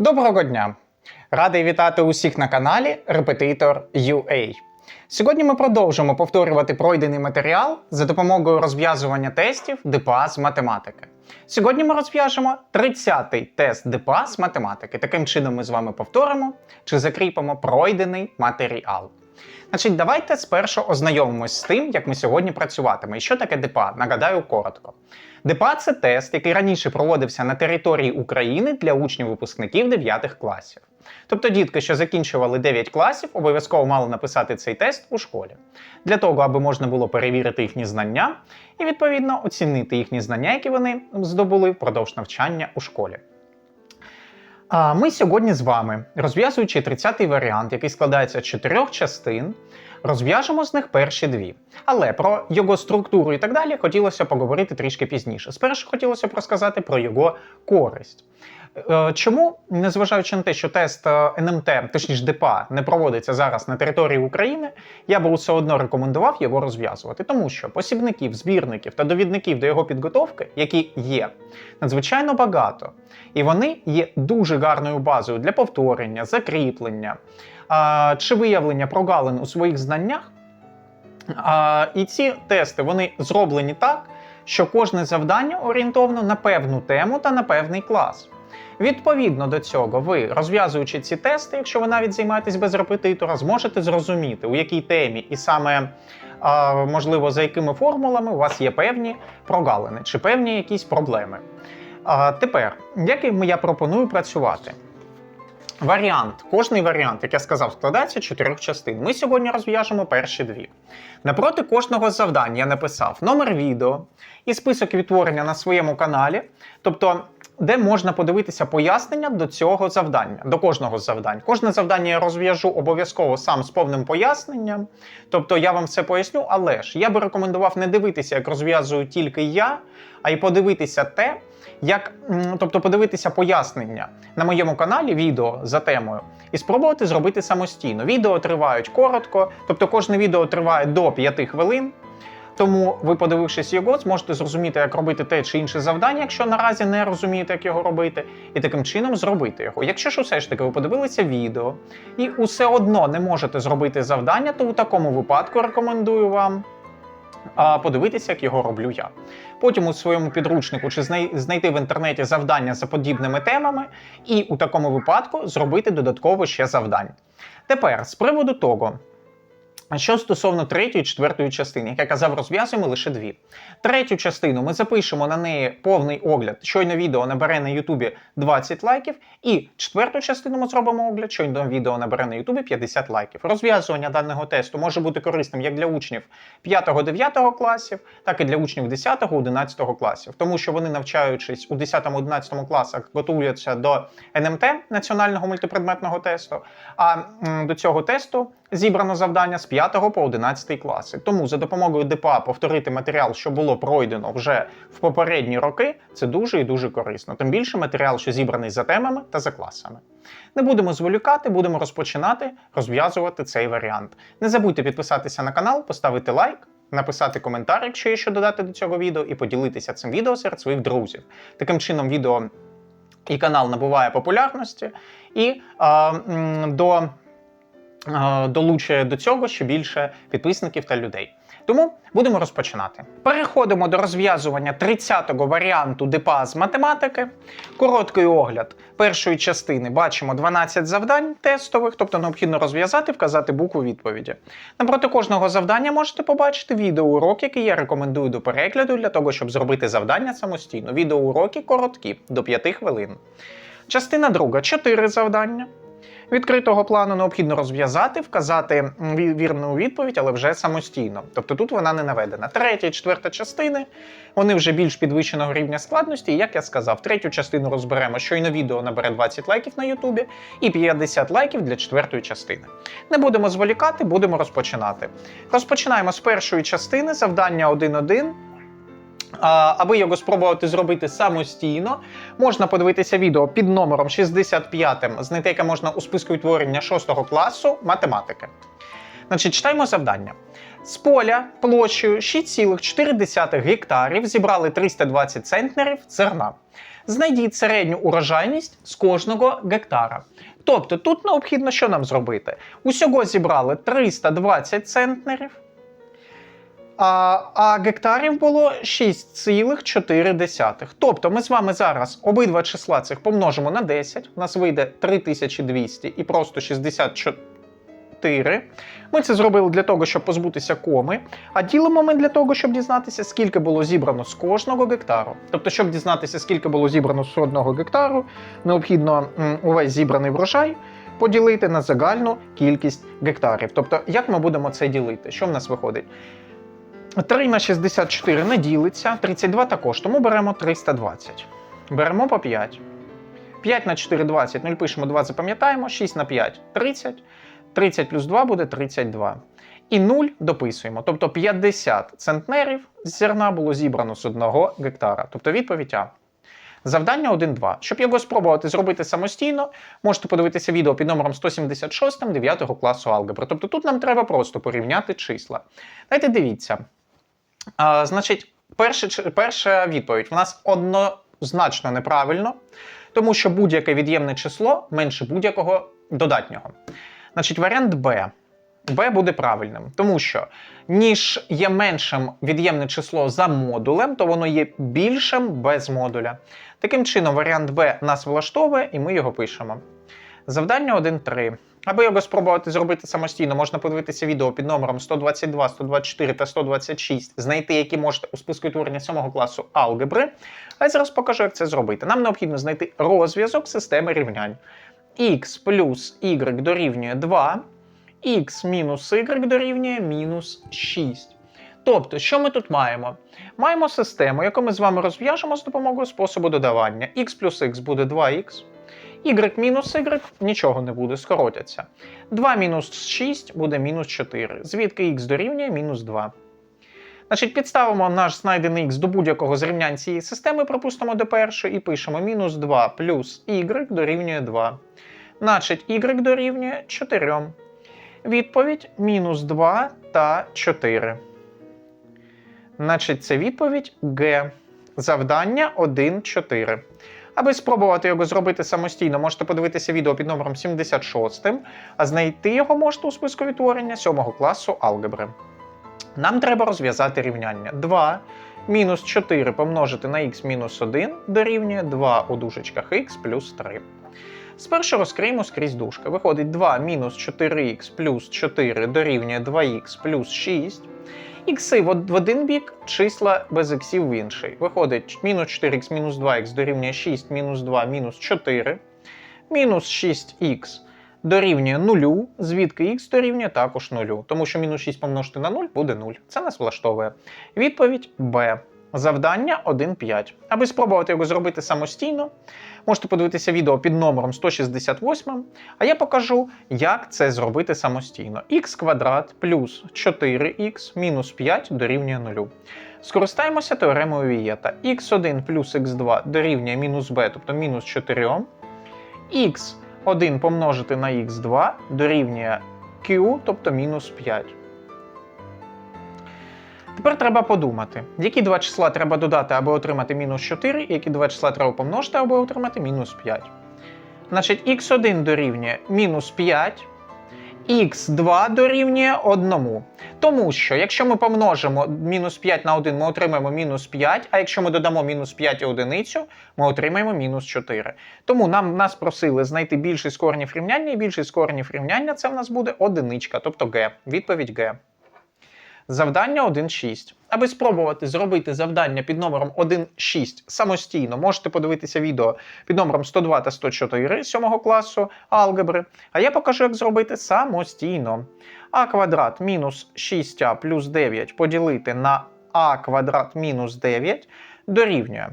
Доброго дня! Радий вітати усіх на каналі Repetitor UA. Сьогодні ми продовжимо повторювати пройдений матеріал за допомогою розв'язування тестів ДПА з математики. Сьогодні ми розв'яжемо 30-й тест ДПА з математики. Таким чином ми з вами повторимо чи закріпимо пройдений матеріал. Значить, давайте спершу ознайомимось з тим, як ми сьогодні працюватимемо. І що таке ДПА? Нагадаю коротко. ДПА це тест, який раніше проводився на території України для учнів-випускників 9 класів. Тобто дітки, що закінчували 9 класів, обов'язково мали написати цей тест у школі. Для того, аби можна було перевірити їхні знання і, відповідно, оцінити їхні знання, які вони здобули впродовж навчання у школі. А ми сьогодні з вами, розв'язуючи 30-й варіант, який складається з чотирьох частин, розв'яжемо з них перші дві. Але про його структуру і так далі хотілося поговорити трішки пізніше. Спершу хотілося б розказати про його користь. Е, Чому, незважаючи на те, що тест е, НМТ, точніше ДПА, не проводиться зараз на території України, я би все одно рекомендував його розв'язувати, тому що посібників, збірників та довідників до його підготовки, які є, надзвичайно багато, і вони є дуже гарною базою для повторення, закріплення чи виявлення прогалин у своїх знаннях. І ці тести вони зроблені так, що кожне завдання орієнтовно на певну тему та на певний клас. Відповідно до цього, ви, розв'язуючи ці тести, якщо ви навіть займаєтесь без репетитора, зможете зрозуміти, у якій темі і саме, можливо, за якими формулами у вас є певні прогалини чи певні якісь проблеми. Тепер, як я пропоную працювати? Варіант, кожний варіант, як я сказав, складається з чотирьох частин. Ми сьогодні розв'яжемо перші дві. Напроти кожного завдання я написав номер відео і список відтворення на своєму каналі, тобто, де можна подивитися пояснення до цього завдання, до кожного з завдань. Кожне завдання я розв'яжу обов'язково сам з повним поясненням. Тобто я вам все поясню, але ж я би рекомендував не дивитися, як розв'язую тільки я, а й подивитися те, як, тобто подивитися пояснення на моєму каналі відео за темою і спробувати зробити самостійно. Відео тривають коротко, тобто кожне відео триває до 5 хвилин. Тому ви, подивившись його, зможете зрозуміти, як робити те чи інше завдання, якщо наразі не розумієте, як його робити, і таким чином зробити його. Якщо ж усе ж таки ви подивилися відео і усе одно не можете зробити завдання, то у такому випадку рекомендую вам подивитися, як його роблю я. Потім у своєму підручнику чи знай- знайти в інтернеті завдання за подібними темами, і у такому випадку зробити додатково ще завдань. Тепер з приводу того. А що стосовно третьої, четвертої частини, як я казав, розв'язуємо лише дві. Третю частину ми запишемо на неї повний огляд. Щойно відео набере на Ютубі 20 лайків. І четверту частину ми зробимо огляд, щойно відео набере на Ютубі 50 лайків. Розв'язування даного тесту може бути корисним як для учнів 5-9 класів, так і для учнів 10-11 класів, тому що вони, навчаючись у 10-11 класах, готуються до НМТ національного мультипредметного тесту. А м, до цього тесту зібрано завдання з 5 по 11 класи. Тому за допомогою ДПА повторити матеріал, що було пройдено вже в попередні роки, це дуже і дуже корисно. Тим більше матеріал, що зібраний за темами та за класами. Не будемо зволікати, будемо розпочинати розв'язувати цей варіант. Не забудьте підписатися на канал, поставити лайк. Написати коментар, якщо є що додати до цього відео, і поділитися цим відео серед своїх друзів. Таким чином, відео і канал набуває популярності, і а, до долучує до цього ще більше підписників та людей. Тому будемо розпочинати. Переходимо до розв'язування 30-го варіанту ДПА з математики. Короткий огляд першої частини бачимо 12 завдань тестових, тобто необхідно розв'язати, вказати букву відповіді. Напроти кожного завдання можете побачити відеоурок, який я рекомендую до перегляду для того, щоб зробити завдання самостійно. Відеоуроки короткі, до 5 хвилин. Частина друга 4 завдання. Відкритого плану необхідно розв'язати, вказати вірну відповідь, але вже самостійно. Тобто тут вона не наведена. Третя і четверта частини вони вже більш підвищеного рівня складності. І як я сказав, третю частину розберемо, щойно відео набере 20 лайків на Ютубі і 50 лайків для четвертої частини. Не будемо зволікати, будемо розпочинати. Розпочинаємо з першої частини завдання 1.1. Аби його спробувати зробити самостійно, можна подивитися відео під номером 65, знайти яке можна у списку відтворення 6 класу математики. Значить, читаємо завдання. З поля площею 6,4 гектарів зібрали 320 центнерів зерна. знайдіть середню урожайність з кожного гектара. Тобто тут необхідно що нам зробити? Усього зібрали 320 центнерів, а, а гектарів було 6,4. Тобто ми з вами зараз обидва числа цих помножимо на 10, у нас вийде 3200 і просто 64. Ми це зробили для того, щоб позбутися коми. А ділимо ми для того, щоб дізнатися, скільки було зібрано з кожного гектару. Тобто, щоб дізнатися, скільки було зібрано з одного гектару, необхідно увесь зібраний врожай поділити на загальну кількість гектарів. Тобто, як ми будемо це ділити? Що в нас виходить? 3 на 64 не ділиться, 32 також, тому беремо 320. Беремо по 5. 5 на 4 20, 0 пишемо 2, запам'ятаємо, 6 на 5 30. 30 плюс 2 буде 32. І 0 дописуємо. Тобто 50 центнерів з зерна було зібрано з одного гектара. Тобто відповідь А. Завдання 1-2. Щоб його спробувати зробити самостійно, можете подивитися відео під номером 176 9 класу алгебри. Тобто тут нам треба просто порівняти числа. Дайте дивіться. Значить, перша, перша відповідь в нас однозначно неправильно, тому що будь-яке від'ємне число менше будь-якого додатнього. Значить, варіант Б. Б буде правильним, тому що ніж є меншим від'ємне число за модулем, то воно є більшим без модуля. Таким чином, варіант Б нас влаштовує, і ми його пишемо. Завдання 1.3. Аби його спробувати зробити самостійно, можна подивитися відео під номером 122, 124 та 126, знайти, які можете у списку творення 7 класу алгебри. А я зараз покажу, як це зробити. Нам необхідно знайти розв'язок системи рівнянь. x плюс y дорівнює 2, x мінус y дорівнює мінус 6. Тобто, що ми тут маємо? Маємо систему, яку ми з вами розв'яжемо з допомогою способу додавання. x плюс x буде 2х, y мінус y нічого не буде, скоротяться. 2 мінус 6 буде мінус 4, звідки х дорівнює мінус 2. Значить, підставимо наш знайдений х до будь-якого з рівнянь цієї системи, пропустимо до першої і пишемо мінус 2 плюс y дорівнює 2. Значить, y дорівнює 4. Відповідь мінус 2 та 4. Значить, це відповідь Г. Завдання 1.4. Аби спробувати його зробити самостійно, можете подивитися відео під номером 76, а знайти його можете у списку відтворення 7 класу алгебри. Нам треба розв'язати рівняння 2 мінус 4 помножити на х мінус 1 дорівнює 2 у дужечках х плюс 3. Спершу розкриємо скрізь дужки. Виходить 2 мінус 4х плюс 4 дорівнює 2х плюс 6. Ікси в один бік, числа без іксів в інший. Виходить мінус 4х мінус 2х дорівнює 6 мінус 2 мінус 4. Мінус 6х дорівнює 0, звідки х дорівнює також 0. Тому що мінус 6 помножити на 0 буде 0. Це нас влаштовує. Відповідь Б. Завдання 1.5. Аби спробувати його зробити самостійно, можете подивитися відео під номером 168, а я покажу, як це зробити самостійно. х квадрат плюс 4х мінус 5 дорівнює 0. Скористаємося теоремою Вієта. х1 плюс х2 дорівнює мінус b, тобто мінус 4. х1 помножити на х2 дорівнює q, тобто мінус 5. Тепер треба подумати, які два числа треба додати, аби отримати мінус 4, і які два числа треба помножити, аби отримати мінус 5. Значить, х1 дорівнює мінус 5, х2 дорівнює 1. Тому що, якщо ми помножимо мінус 5 на 1, ми отримаємо мінус 5, а якщо ми додамо мінус 5 і одиницю, ми отримаємо мінус 4. Тому нам нас просили знайти більшість коренів рівняння, і більшість коренів рівняння це в нас буде одиничка, тобто Г. Відповідь Г. Завдання 1.6. Аби спробувати зробити завдання під номером 1.6 самостійно, можете подивитися відео під номером 102 та 104 7 класу алгебри. А я покажу, як зробити самостійно. а квадрат мінус 6а плюс 9 поділити на а квадрат мінус 9 дорівнює.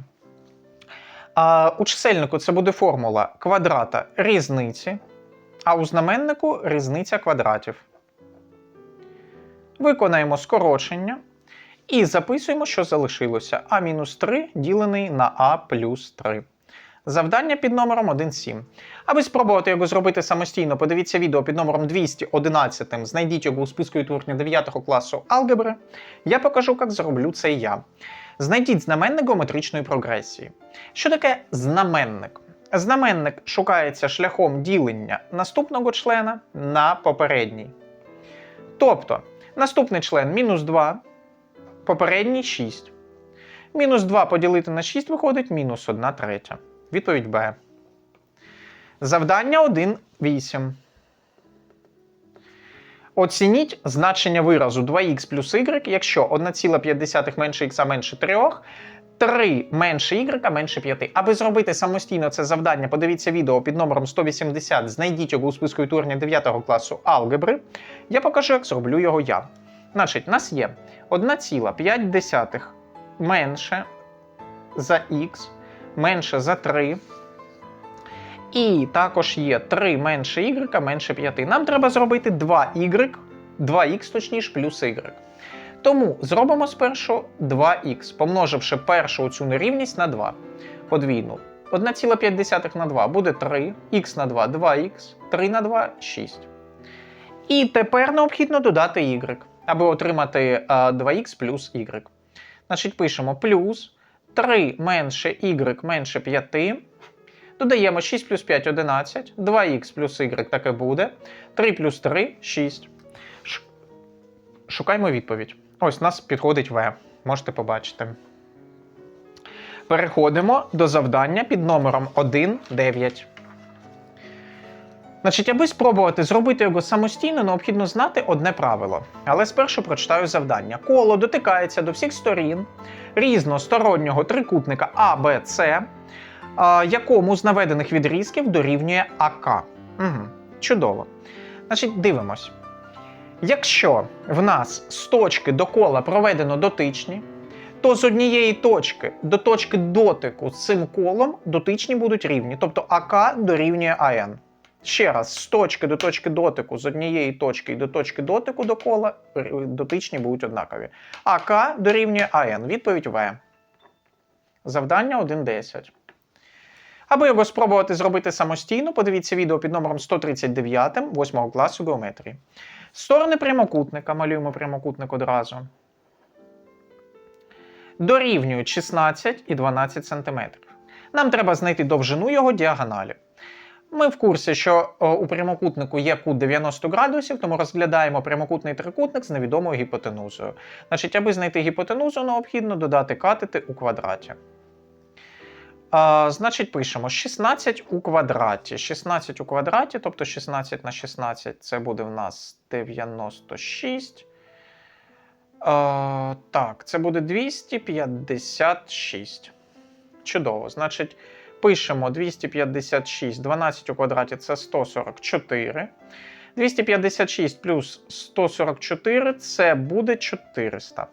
А, у чисельнику це буде формула квадрата різниці, а у знаменнику різниця квадратів. Виконаємо скорочення і записуємо, що залишилося а-3 ділений на а плюс 3. Завдання під номером 1.7. Аби спробувати його зробити самостійно, подивіться відео під номером 211, знайдіть його у списку відтворення 9 класу алгебри. Я покажу, як зроблю це я. Знайдіть знаменник геометричної прогресії. Що таке знаменник? Знаменник шукається шляхом ділення наступного члена на попередній. Тобто, наступний член мінус 2, попередній 6. Мінус 2 поділити на 6 виходить мінус 1 третя. Відповідь Б. Завдання 1,8. Оцініть значення виразу 2х плюс y, якщо 1,5 менше х менше 3, 3 менше y менше 5. Аби зробити самостійно це завдання, подивіться відео під номером 180, знайдіть його у списку відтворення 9 класу алгебри. Я покажу, як зроблю його я. Значить, у нас є 1,5 менше за х, менше за 3. І також є 3 менше y менше 5. Нам треба зробити 2y, 2х точніше, плюс y. Тому зробимо спершу 2х, помноживши першу цю нерівність на 2. Подвійну. 1,5 на 2 буде 3, х на 2 2х, 3 на 2 6. І тепер необхідно додати y, аби отримати 2х плюс y. Значить, пишемо плюс 3 менше y менше 5. Додаємо 6 плюс 5 11, 2х плюс y таке буде. 3 плюс 3 6. Шукаємо відповідь. Ось у нас підходить В. Можете побачити. Переходимо до завдання під номером 1.9. Значить, аби спробувати зробити його самостійно, необхідно знати одне правило. Але спершу прочитаю завдання. Коло дотикається до всіх сторін різностороннього трикутника АБЦ, якому з наведених відрізків дорівнює АК. Угу. Чудово. Значить, дивимось. Якщо в нас з точки до кола проведено дотичні, то з однієї точки до точки дотику з цим колом дотичні будуть рівні. Тобто АК дорівнює АН. Ще раз, з точки до точки дотику, з однієї точки до точки дотику до кола дотичні будуть однакові. АК дорівнює АН. Відповідь В. Завдання 1.10. Аби його спробувати зробити самостійно, подивіться відео під номером 139 8 класу геометрії. Сторони прямокутника, малюємо прямокутник одразу. Дорівнюють 16 і 12 см. Нам треба знайти довжину його діагоналі. Ми в курсі, що у прямокутнику є кут 90 градусів, тому розглядаємо прямокутний трикутник з невідомою гіпотенузою. Значить, аби знайти гіпотенузу, необхідно додати катети у квадраті. А, значить, пишемо 16 у квадраті. 16 у квадраті, тобто 16 на 16 це буде в нас 96. А, так, це буде 256. Чудово. Значить, пишемо 256, 12 у квадраті це 144. 256 плюс 144 це буде 400.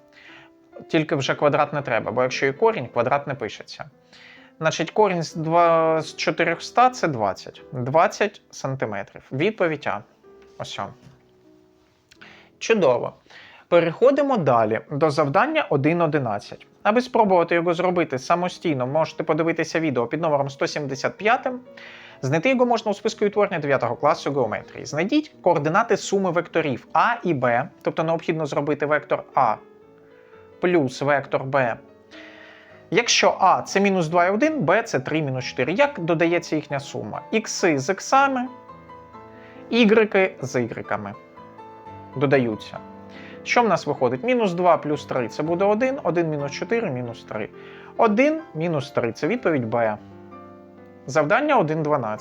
Тільки вже квадрат не треба, бо якщо і корінь, квадрат не пишеться. Значить, корінь з, 2, з 400 це 20. 20 сантиметрів. Відповідь А. Ось. Чудово. Переходимо далі до завдання 1.11. Аби спробувати його зробити самостійно, можете подивитися відео під номером 175. Знайти його можна у списку відтворення 9 класу геометрії. Знайдіть координати суми векторів А і Б, тобто необхідно зробити вектор А плюс вектор Б. Якщо А це мінус 2,1, Б це 3 мінус 4. Як додається їхня сума? Ікси з іксами, ігреки з ігреками додаються. Що в нас виходить? Мінус 2 плюс 3 це буде 1, 1 мінус 4 мінус 3. 1 мінус 3 це відповідь Б. Завдання 1.12.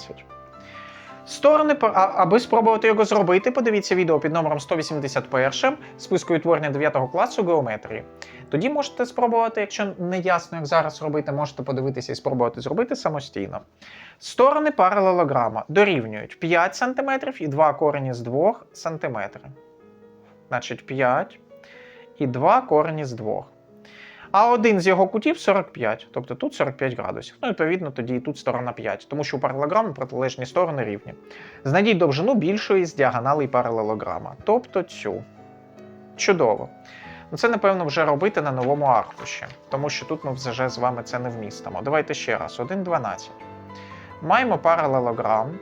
Сторони, аби спробувати його зробити, подивіться відео під номером 181 списку відтворення 9 класу геометрії. Тоді можете спробувати, якщо не ясно, як зараз робити, можете подивитися і спробувати зробити самостійно. Сторони паралелограма дорівнюють 5 см і 2 корені з 2 см. Значить 5 і 2 корені з 2. А один з його кутів 45, тобто тут 45 градусів. Ну, відповідно, тоді і тут сторона 5, тому що у паралелограму протилежні сторони рівні. Знайдіть довжину більшої з діагоналей паралелограма, тобто цю. Чудово. Ну, Це, напевно, вже робити на новому аркуші, тому що тут ми вже з вами це не вмістимо. Давайте ще раз: 1,12. Маємо паралелограм.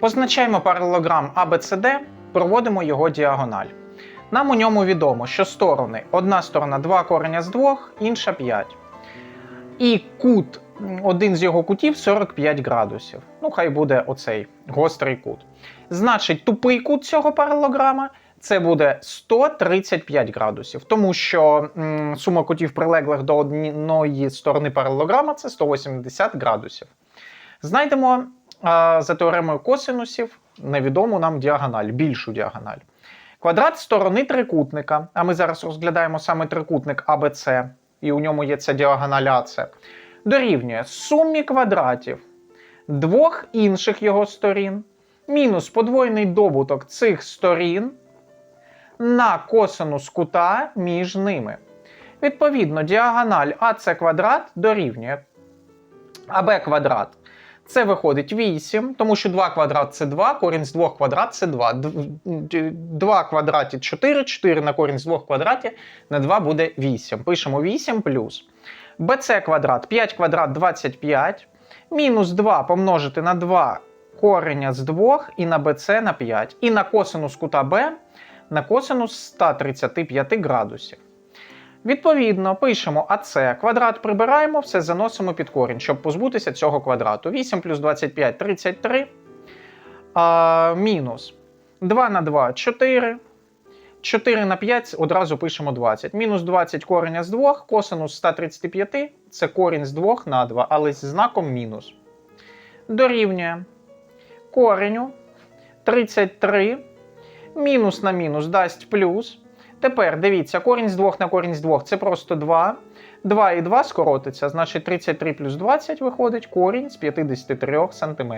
Позначаємо паралелограм ABCD, проводимо його діагональ. Нам у ньому відомо, що сторони одна сторона 2 кореня з 2, інша 5. І кут, один з його кутів 45 градусів. Ну, хай буде оцей гострий кут. Значить, тупий кут цього паралограма це буде 135 градусів, тому що м, сума кутів прилеглих до однієї сторони паралограма це 180 градусів. Знайдемо а, за теоремою косинусів невідому нам діагональ, більшу діагональ. Квадрат сторони трикутника, а ми зараз розглядаємо саме трикутник АБЦ, і у ньому є ця діагональ АЦ, дорівнює сумі квадратів двох інших його сторін, мінус подвоєний добуток цих сторін на косинус кута між ними. Відповідно, діагональ АЦ квадрат дорівнює АБ квадрат. Це виходить 8, тому що 2 квадрат це 2, корінь з 2 квадрат це 2. 2 квадраті 4, 4 на корінь з 2 квадраті на 2 буде 8. Пишемо 8 плюс. БЦ квадрат 5 квадрат 25. Мінус 2 помножити на 2 кореня з 2 і на BC на 5. І на косинус кута Б на косинус 135 градусів. Відповідно, пишемо АС, квадрат прибираємо, все заносимо під корінь, щоб позбутися цього квадрату. 8 плюс 25 33. А, мінус 2 на 2 4. 4 на 5 одразу пишемо 20. Мінус 20 кореня з 2, косинус 135 це корінь з 2 на 2, але з знаком мінус. Дорівнює кореню 33. Мінус на мінус дасть плюс. Тепер дивіться, корінь з 2 на корінь з 2 це просто 2. 2 і 2 скоротиться, значить 33 плюс 20 виходить корінь з 53 см.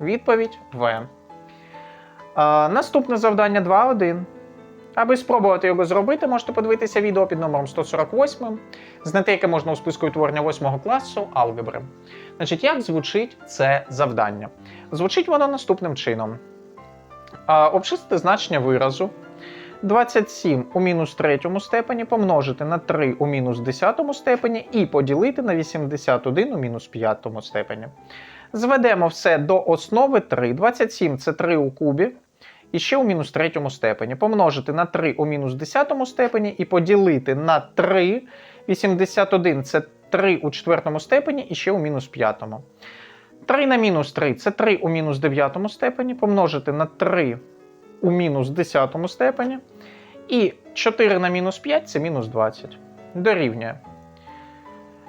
Відповідь В. А, наступне завдання 2.1. Аби спробувати його зробити, можете подивитися відео під номером 148, знайти, яке можна у списку утворення 8 класу алгебри. Значить, як звучить це завдання? Звучить воно наступним чином. Обчистити значення виразу 27 у мінус третьому степені помножити на 3 у мінус десятому степені і поділити на 81 у мінус п'ятому степені. Зведемо все до основи 3. 27 це 3 у кубі. І ще у мінус третьому степені. Помножити на 3 у мінус десятому степені і поділити на 3. 81 це 3 у четвертому степені і ще у мінус п'ятому. 3 на мінус 3 це 3 у мінус дев'ятому степені. Помножити на 3 у мінус десятому степені. І 4 на мінус 5 це мінус 20. Дорівнює.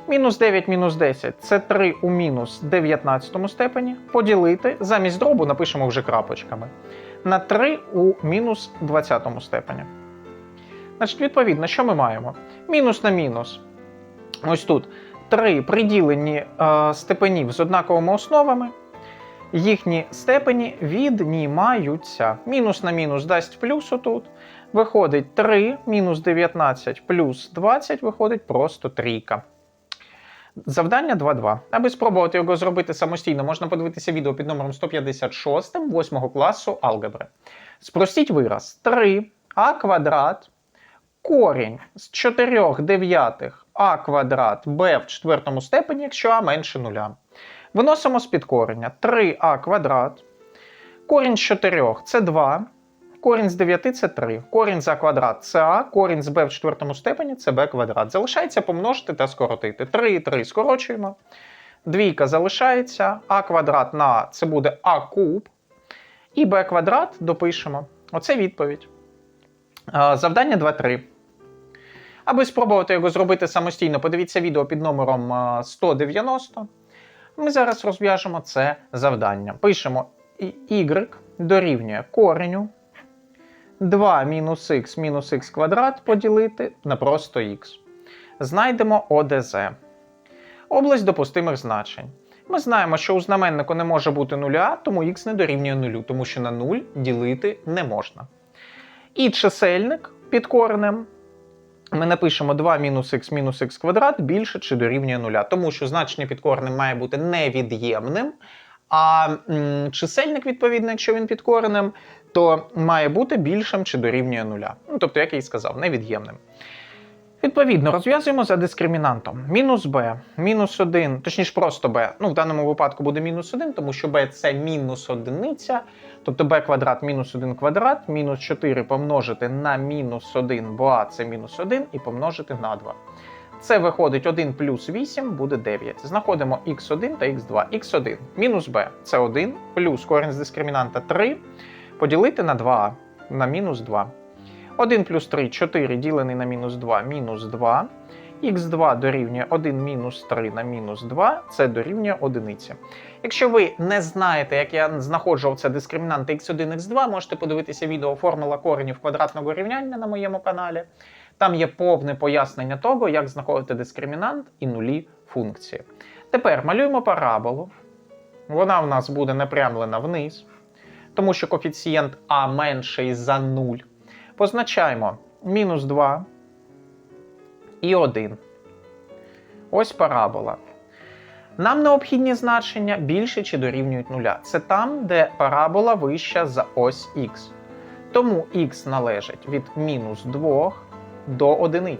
Мінус 9 мінус 10 це 3 у мінус 19 степені. Поділити. Замість дробу напишемо вже крапочками. На 3 у мінус 20 степені. Значить, відповідно, що ми маємо? Мінус на мінус. Ось тут 3 приділені е, степенів з однаковими основами. Їхні степені віднімаються. Мінус на мінус дасть плюс отут. Виходить 3 мінус 19 плюс 20 виходить просто трійка. Завдання 2.2. Аби спробувати його зробити самостійно, можна подивитися відео під номером 156 8 класу алгебри. Спростіть вираз 3а квадрат корінь з 4 дев'ятих а квадрат b в четвертому степені, якщо а менше нуля. Виносимо з під корення 3а квадрат. Корінь з 4 це 2. Корінь з 9 це 3. Корінь за квадрат це А, корінь з b в четвертому степені це b квадрат. Залишається помножити та скоротити. 3 і 3 скорочуємо. Двійка залишається. А квадрат на А це буде А куб. І b квадрат допишемо. Оце відповідь. Завдання 2.3. Аби спробувати його зробити самостійно, подивіться відео під номером 190. Ми зараз розв'яжемо це завдання. Пишемо y дорівнює кореню 2 мінус х мінус х квадрат поділити на просто х. Знайдемо ОДЗ. Область допустимих значень. Ми знаємо, що у знаменнику не може бути нуля, тому х не дорівнює нулю, тому що на 0 ділити не можна. І чисельник під коренем ми напишемо 2 мінус х мінус х квадрат більше чи дорівнює нуля, тому що значення під коренем має бути невід'ємним, а м, чисельник, відповідно, якщо він під коренем, то має бути більшим чи дорівнює нуля. Ну, тобто, як я і сказав, невід'ємним. Відповідно, розв'язуємо за дискримінантом. Мінус b, мінус 1, точніше просто b. Ну, в даному випадку буде мінус 1, тому що b це мінус одиниця. Тобто b квадрат мінус 1 квадрат, мінус 4 помножити на мінус 1, бо а це мінус 1, і помножити на 2. Це виходить 1 плюс 8 буде 9. Знаходимо x1 та x2. x1 мінус b це 1, плюс корінь з дискримінанта 3, поділити на 2 на мінус 2. 1 плюс 3 4 ділений на мінус 2 мінус 2. х2 дорівнює 1 мінус 3 на мінус 2, це дорівнює 1. Якщо ви не знаєте, як я знаходжу це дискримінанти x1, x2, можете подивитися відео формула коренів квадратного рівняння на моєму каналі. Там є повне пояснення того, як знаходити дискримінант і нулі функції. Тепер малюємо параболу. Вона в нас буде напрямлена вниз, тому що коефіцієнт а менший за 0. Позначаємо мінус 2 і 1. Ось парабола. Нам необхідні значення більше чи дорівнюють нуля. Це там, де парабола вища за ось х. Тому х належить від мінус 2 до 1.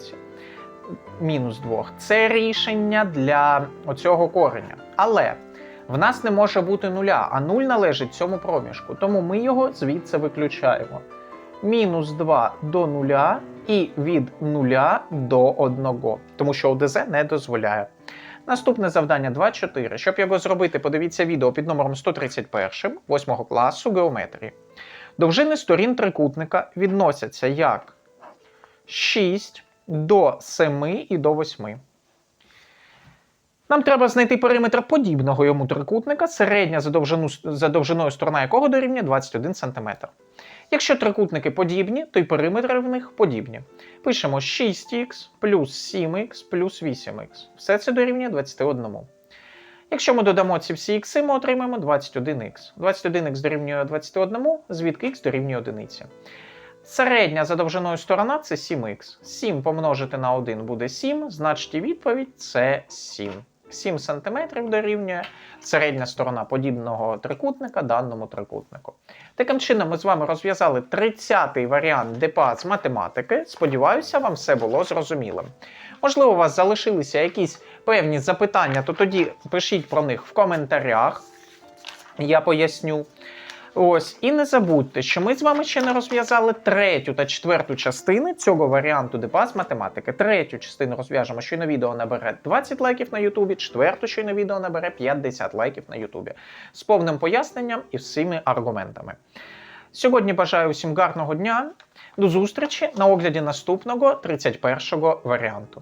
Мінус 2. Це рішення для оцього кореня. Але в нас не може бути нуля, а 0 належить цьому проміжку. Тому ми його звідси виключаємо. Мінус 2 до 0 і від 0 до 1, тому що ОДЗ не дозволяє. Наступне завдання 2.4. Щоб його зробити, подивіться відео під номером 131 8 класу геометрії. Довжини сторін трикутника відносяться як 6 до 7 і до 8. Нам треба знайти периметр подібного йому трикутника, середня за, довжину, за довжиною сторона якого дорівнює 21 см. Якщо трикутники подібні, то й периметри в них подібні. Пишемо 6х плюс 7х плюс 8х. Все це дорівнює 21. Якщо ми додамо ці всі х, ми отримаємо 21х. 21х дорівнює 21, звідки х дорівнює 1. Середня за довжиною сторона це 7х. 7 помножити на 1 буде 7, значить і відповідь це 7. 7 см дорівнює середня сторона подібного трикутника даному трикутнику. Таким чином, ми з вами розв'язали 30-й варіант ДПА з математики. Сподіваюся, вам все було зрозумілим. Можливо, у вас залишилися якісь певні запитання, то тоді пишіть про них в коментарях. Я поясню. Ось, і не забудьте, що ми з вами ще не розв'язали третю та четверту частини цього варіанту ДПА математики. Третю частину розв'яжемо, щойно відео набере 20 лайків на Ютубі, четверту щойно відео набере 50 лайків на Ютубі. З повним поясненням і всіми аргументами. Сьогодні бажаю всім гарного дня. До зустрічі на огляді наступного 31 варіанту.